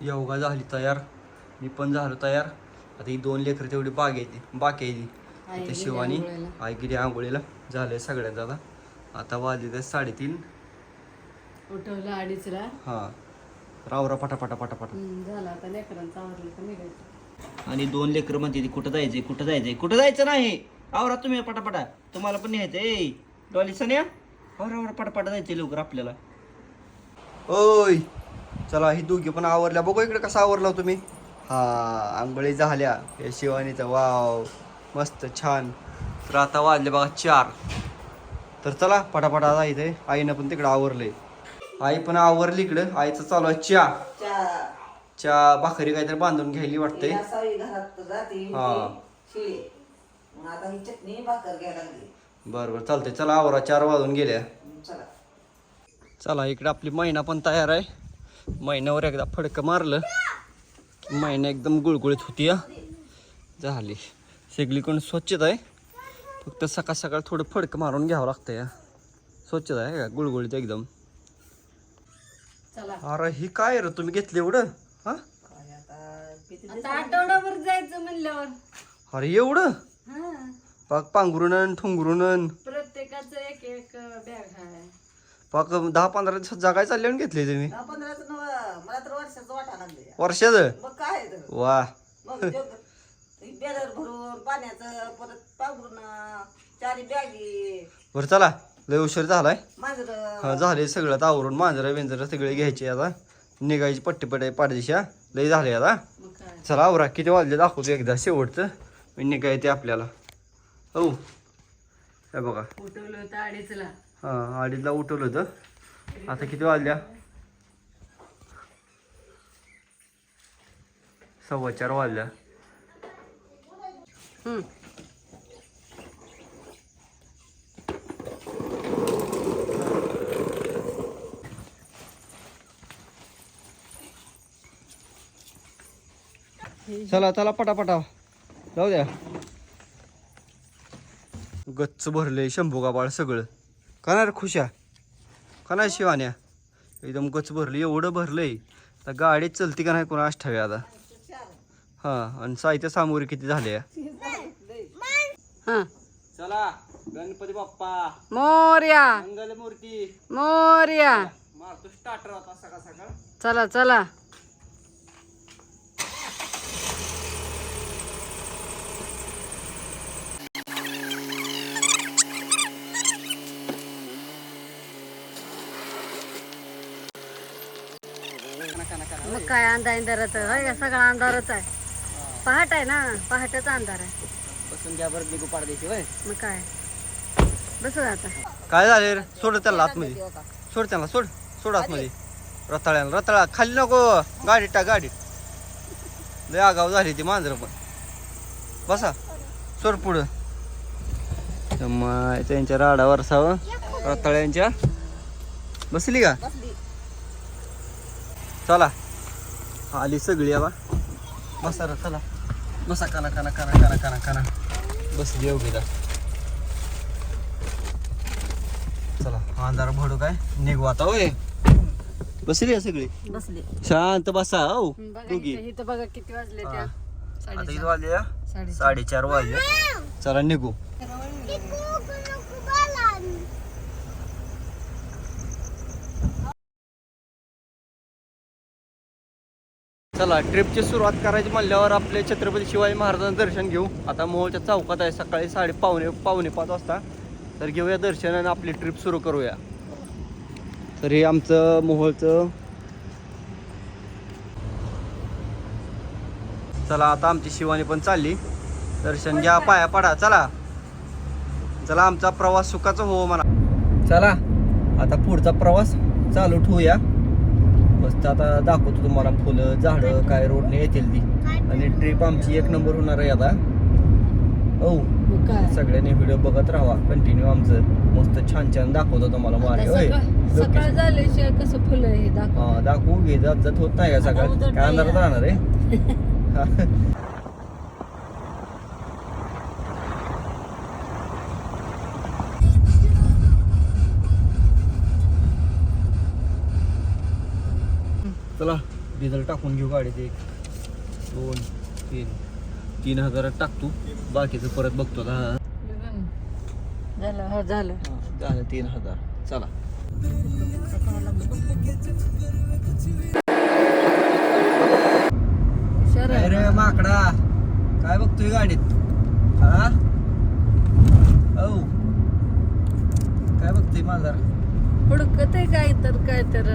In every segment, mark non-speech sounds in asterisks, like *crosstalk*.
योगा झाली तयार. मी पण झालो तयार. आता ही दोन लेकरं तेवढी बाग येते. बाकी आहे ती. शिवानी आंघोळीला. आई गेली आंघोळीला. झालंय सगळ्यात दादा आता वाजले ते साडेतीन. उठवलं अडीचला. हां. रावरा पटापटा पटापटा झालं आता लेकरांचं आवरलं आणि दोन लेकरं म्हणते ती कुठं जायचंय? कुठं जायचंय? कुठं जायचं नाही? आवरा तुम्ही पटापटा. तुम्हाला पण न्यायचंय डॉली सन्या? आवरा आवरा पटापटा जायचंय लवकर आपल्याला. ओय चला ही दोघी पण आवरल्या. बघू इकडे कसा आवरला हो तुम्ही. हा आंघोळी झाल्या. हे शिवानीचा वाव. मस्त छान. तर आता वाजले बघा चार. तर चला पटापटा जायचंय आईनं पण तिकडं आवरलंय. आई पण आवरली इकडं. आईचं चालू आहे चहा चहा भाकरी काहीतरी बांधून घ्यायली जाते हा. आता बरं बरं. चालतंय. चला आवरा. चार वाजून गेल्या. चला इकडे आपली मैना पण तयार आहे. मैन्यावर एकदा फडकं मारलं. की मैना एकदम गुळगुळीत होती हा. झाली. सगळीकडून स्वच्छता आहे. फक्त सकाळ सकाळ थोडं फडकं मारून घ्यावं लागतं या स्वच्छता आहे का गुळगुळीत एकदम. चला. अरे ही काय रे? तुम्ही घेतलं एवढं? हा? आठवडाभर जायचं म्हणल्यावर. अरे एवढं? हा. पाक पांघरुणन ठुंगरुणन. प्रत्येकाचं एक एक बॅग आहे पाक दहा पंधरा दिवसात जागाय चालल्यावर घेतले तुम्ही. दहा पंधराचं नव मला तर वर्षाचं वाटा लागले वर्षाचं? मग काय तर? वा. मग *laughs* बॅलर भरून पाण्याचं परत पांघरून चारी बॅगी. बरं चला. लय उशीर झालाय. मांजर. हा झाले सगळं आता आवरून. मांजरा बिंजरा सगळे घ्यायचे आता. निघायची पट्टी पट्टी पाडदिशा लय झाले आता. मग काय? चला आवरा. किती वाजले दाखवतो एकदा शेवटचं. मी निघायचे आपल्याला. हो. हे बघा. उठवलं होतं अडीचला हां अडीचला उठवलं होतं. आता किती वाजल्या? सव्वा चार वाजल्या. चला चला पटापटा. जाऊ द्या. गच्च भरले शंभू गाबाळ सगळं. का नाही रे खुशा? का नाही शिवान्या? एकदम गच्च भरली एवढं भरलंय. आता गाडी चलती का नाही कोणा अठ्ठावी आता? हां आणि साहित्य सामुग्री किती झाले? हा. चला गणपती बाप्पा. मोर्या. मंगल मूर्ती मोर्या. मारतो स्टार्टर आता सकाळ सकाळ. चला चला. मग काय अंधार अंधारच आहे का सगळा अंधारच आहे. पहाट आहे ना? पहाटेचा अंधार आहे. बसून घ्या बरं निघू पाडदेशी होय. मग काय? बसू आता. काय झाले रे? सोड त्याला आतमध्ये. सोड त्याला सोड. सोड आतमध्ये. रताळ्याला. रताळा खाली नको. गाडीत टाक गाडीत लय आगाव झाली ती मांजरं पण. बसा. सोड पुढं. माय त्यांच्या राडावर असावं रताळ्यांच्या. बसली का? चला. आली सगळी आबा. बसा रे चला. बसा काना काना काना काना काना काना. बसली योगीला चला अंधार भडू काय? निघू आता होय. बसली आहे सगळी? बसले. शांत बसा हो. बघा दोघी इथं- इथं बघा किती वाजले त्या. आता किती वाजले या? साडे साडेचार वाजले. चला निघू. चला ट्रिपची सुरुवात करायची म्हणल्यावर आपले छत्रपती शिवाजी महाराजांचं दर्शन घेऊ. आता मोहोळच्या चौकात आहे सकाळी साडे पावणे पावणे पाच वाजता. तर घेऊया दर्शन आणि आपली ट्रिप सुरू करूया. तर हे आमचं मोहोळचं. चला आता आमची शिवानी पण चालली. दर्शन घ्या पाया पडा चला. चला आमचा प्रवास सुखाचा हो म्हणा. चला आता पुढचा प्रवास चालू ठेवूया. मस्त आता दाखवतो तुम्हाला फुलं झाडं काय रोडने येतील ती. आणि ट्रिप आमची एक नंबर होणार आहे आता. हो सगळ्यांनी व्हिडिओ बघत राहा कंटिन्यू आमचं. मस्त छान छान दाखवतो तुम्हाला मारे आता होय सकाळ सकाळ झाल्याशिवाय कसं फुलं हे दाखव. हा दाखवू घे जात जात होत नाही का सकाळ उजळत काय अंधारात राहणार आहे? *laughs* डिझेल टाकून घेऊ गाडीत एक दोन तीन. तीन हजारात टाकतो. बाकीचं परत बघतो. आता झालं हो झालं. झालं तीन हजार. चला. माकडा. काय बघतोय गाडीत? हा? औ. काय बघतोय माझा हुडकत आहे काय तर काय तर.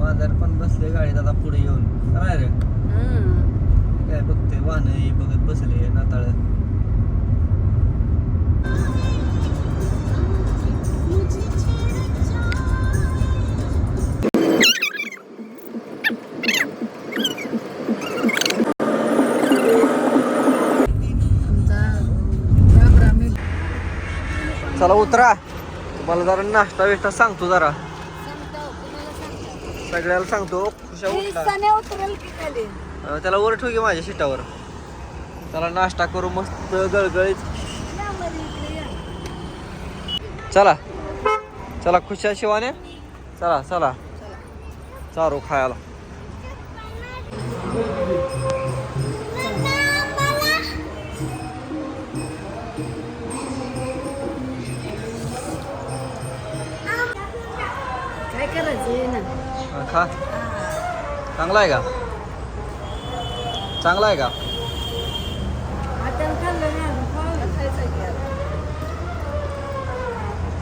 माझर पण बसले गाडीत आता पुढे येऊन. काय रे. हं. काय बघतोय वाहन बघत बसले नाताळ. चला उतरा. तुम्हाला जरा नाश्ता बिष्टा सांगतो जरा. सगळ्याला सांगतो खुशा उठला. उतरेल की खाली? अं, त्याला वर ठेव की माझ्या सीटावर त्याला नाश्ता करू मस्त गळगळीत. चला. चला खुशा शिवाने. चला चला. चारू खायला. खा. चांगला आहे का? चांगला आहे का.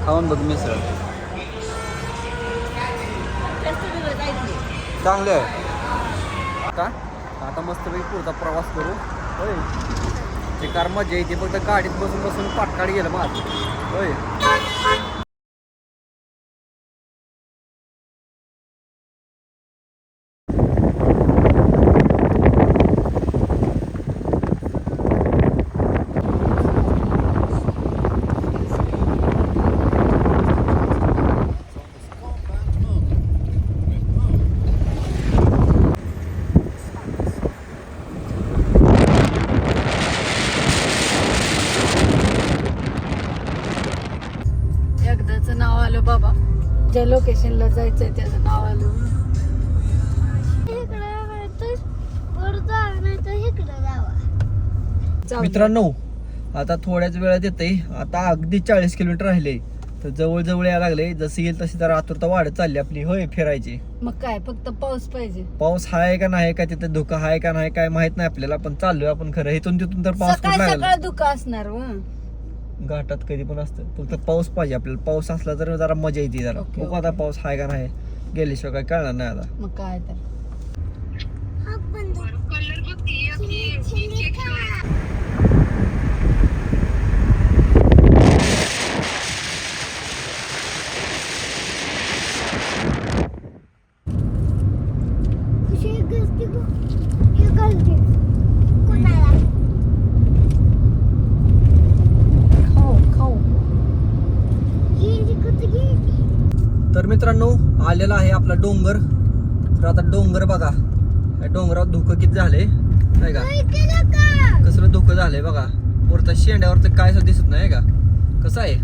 खाऊन बघ. मिसळ. चांगले आहे. का? आता मस्तपैकी पुढचा प्रवास करू. होय. ते कार मजा येते. फक्त गाडीत बसून बसून पाटकाड गेलं माझं. होय. एकदाच नाव आलं बाबा. ज्या लोकेशनला जायचंय त्याचं नाव आलं. मित्रांनो आता थोड्याच वेळात येते आता अगदी चाळीस किलोमीटर राहिले. तर जवळ जवळ यायला लागले. जसं येईल तशी जरा आतुरता वाढत चालली आपली. होय फिरायची. मग काय फक्त पाऊस पाहिजे. पाऊस हाय का नाही का तिथे धोका हाय का नाही काय माहीत नाही आपल्याला. पण चाललोय आपण खरं. इथून तिथून तर पाऊस सकाळ कुठं सकाळ लागला दुःख असणार व घाटात कधी पण असतं. फक्त पाऊस पाहिजे आपल्याला. पाऊस असला तर जरा मजा येते जरा. बघू आता पाऊस हाय का नाही गेल्याशिवाय काय कळणार नाही आता. मग काय तर. खाऊ खाऊ तर मित्रांनो आलेला आहे आपला डोंगर. तर आता डोंगर बघा. डोंगरावर धुकं किती झाले? नाही का? कसलं धुकं झालंय बघा. वरच्या शेंड्यावरचं काय सुद्धा दिसत नाही का? कसं आहे?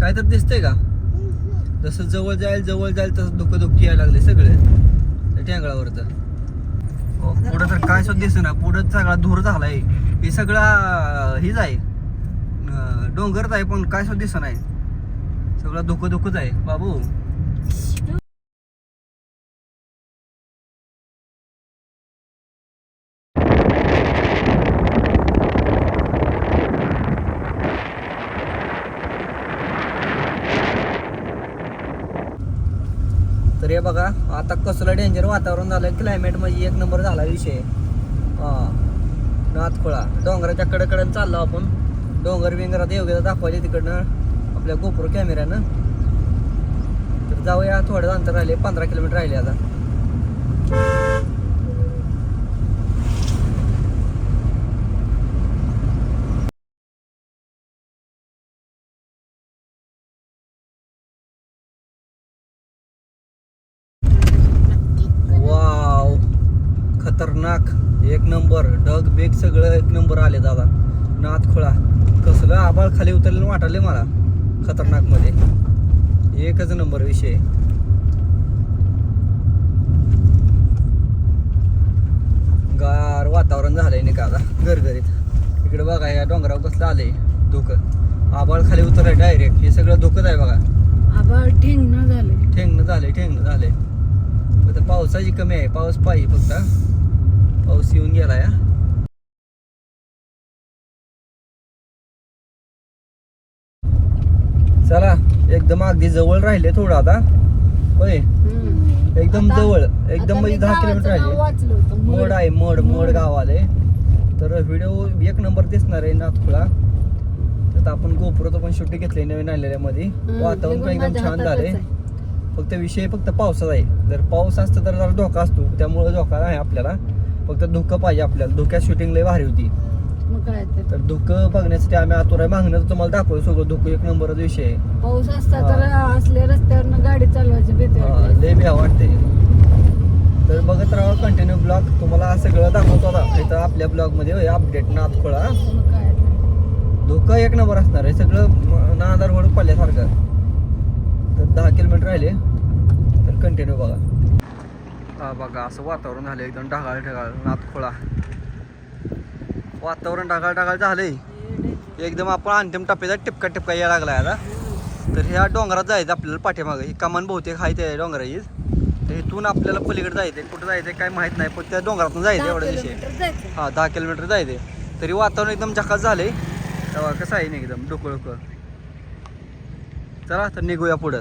काय तर दिसतंय का? जसं जवळ जाईल जवळ जाईल तसं धुकं धुकी यायला लागले सगळे. त्या टेंगळावरचं. हो, पुढं तर काय सुद्धा दिसत ना पुढं सगळा धूर झालाय. हे सगळा हेच आहे. डोंगरच आहे पण काय सुद्धा दिसत नाही सगळं धोकं धोकंच आहे. बाबू. तर हे बघा आता कसलं डेंजर वातावरण झालं क्लायमेट म्हणजे एक नंबर झाला विषय. हा. नाथखोळा. डोंगराच्या कडेकडे चाललो आपण. डोंगर विंगरात योग्यता दाखवायची तिकडनं. आपल्या गोप्रो कॅमेऱ्यानं. तर जाऊया थोडं अंतर राहिले पंधरा किलोमीटर राहिले आता. वाव खतरनाक. एक नंबर ढग बेग सगळं एक नंबर आले दादा. नाथखोळा. कसलं आबाळ खाली उतरलेलं वाटले मला. खतरनाकमध्ये एकच नंबर विषय. गार वातावरण झालंय नाही का आता? गरगरीत इकडे बघा या डोंगरावर कसलं आलंय. धोकं. आबाळ खाली उतरलंय डायरेक्ट हे सगळं धोकंच आहे बघा. आबाळ ठेंग न झाले ठेंगणं झालंय ठेंगणं झालंय. फक्त पावसाची कमी आहे. पाऊस पाहिजे फक्त. पाऊस येऊन गेला या चला एकदम अगदी जवळ राहिले थोडं आता. होय? एकदम जवळ एकदम म्हणजे दहा किलोमीटर राहिले. मोड. आहे मोड मोड गाव आले तर व्हिडिओ एक नंबर दिसणार आहे नाथखुळा तर आपण गोपुराचं पण शूटिंग घेतलंय नवीन आलेल्यामध्ये. वातावरण पण एकदम छान झालंय. फक्त विषय फक्त पावसाचा आहे. जर पाऊस असतं तर जरा धोका असतो त्यामुळे धोका आहे आपल्याला. फक्त धुकं पाहिजे आपल्याला. धोक्यात शूटिंग लय भारी होती. मग काय तर तर धुकं बघण्यासाठी आम्ही आतुर आहे. मागणं तुम्हाला दाखवलं सगळं. धुकं एक नंबरचा विषय आहे. पाऊस असता तर असले रस्त्यावरनं गाडी चालवायची भीती हा, वाटते. लय भ्या वाटते. तर बघत राहा कंटिन्यू ब्लॉग तुम्हाला हा सगळं दाखवतो आता. इथं आपल्या ब्लॉगमध्ये अपडेट मग काय तर. धोका एक नंबर असणार आहे. सगळं म- नादार होड पडल्यासारखं. तर दहा किलोमीटर राहिले. तर कंटिन्यू बघा. हा बघा असं वातावरण झालं एकदम ढगाळ ढगाळ नाथखोळा वातावरण ढगाळ ढगाळ झालंय. एकदम आपण अंतिम टप्प्याचा टिपका टिपका यायला लागलाय आता. तर ह्या डोंगरात जायचं आपल्याला पाठीमागं. ही कमान बहुतेक आहे त्या डोंगराची तर इथून आपल्याला पलीकडे जायचं कुठं जायचं काय माहीत नाही पण त्या डोंगरातून जायचं दहा एवढा विषय किलोमीटर जायचं हा दहा किलोमीटर जायचे तरी वातावरण एकदम झकास झालंय. तेव्हा कसं आहे ना एकदम डोकं डोकं चला तर निघूया पुढं.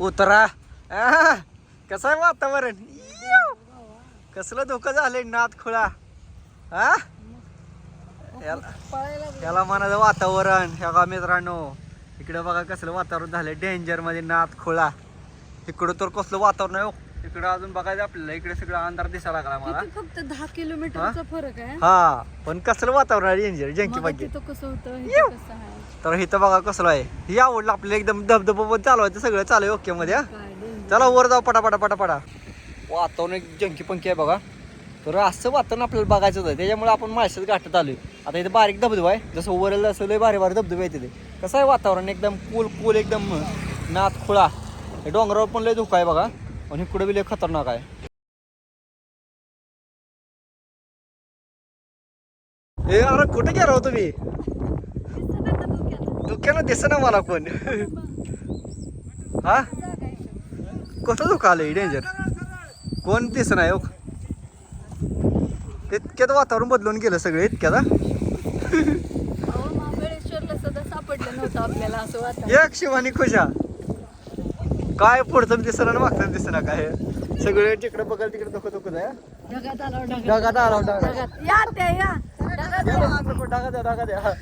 उतरा. कसं आहे वातावरण. कसलं धोकं झालंय नाथ खुळा. हा याला म्हणायचं वातावरण. ह्या का मित्रांनो इकडे बघा कसलं वातावरण झालंय. डेंजरमध्ये नाथ खोळा. इकडं तर कसलं वातावरण आहे हो. इकडं अजून बघायचं आपल्याला. इकडे सगळं अंधार दिसायला लागला मला. किती फक्त दहा किलोमीटरचा फरक आहे. हा पण कसलं वातावरण आहे डेंजर जंकी बाकी कसं होतं तर इथं बघा कसलं आहे. हे आवडलं आपल्याला एकदम धबधबा पण चालवायचं सगळं चालू आहे ओके मध्ये हा. चला वर जाऊ पटापटा पटापटा वातावरण एक जंकी पंकी आहे बघा. तर असं वातावरण आपल्याला बघायचं होतं त्याच्यामुळे आपण माळशेच गाठत आलोय. आता इथे बारीक धबधबा आहे जसं वरेल असं लय भारी भारी धबधबे आहे तिथे कसं आहे वातावरण? एकदम कूल कूल एकदम नाथ खुळा हे डोंगरावर पण लय धोका आहे बघा. आणि इकडे बी लय खतरनाक आहे. ए अरे कुठे गेला हो तुम्ही? धुक्यानं दिस ना मला पण. हा? कसं धोका आलंय? डेंजर कोण दिस नाही हो? इतक्यात वातावरण बदलून गेलं सगळं इतक्यात सापडलं नव्हतं आपल्याला असं वाटतं एक शिवानी खुशा. काय पुढचं दिसना ना मागचं दिसना काय? सगळे जिकडे बघाल तिकडे धोकं धोकं आहे ढगात आलो ढगात. ढगात आला ढगात. ढगात. या त्या या. ढगात या. ढगा द्या ढगा द्या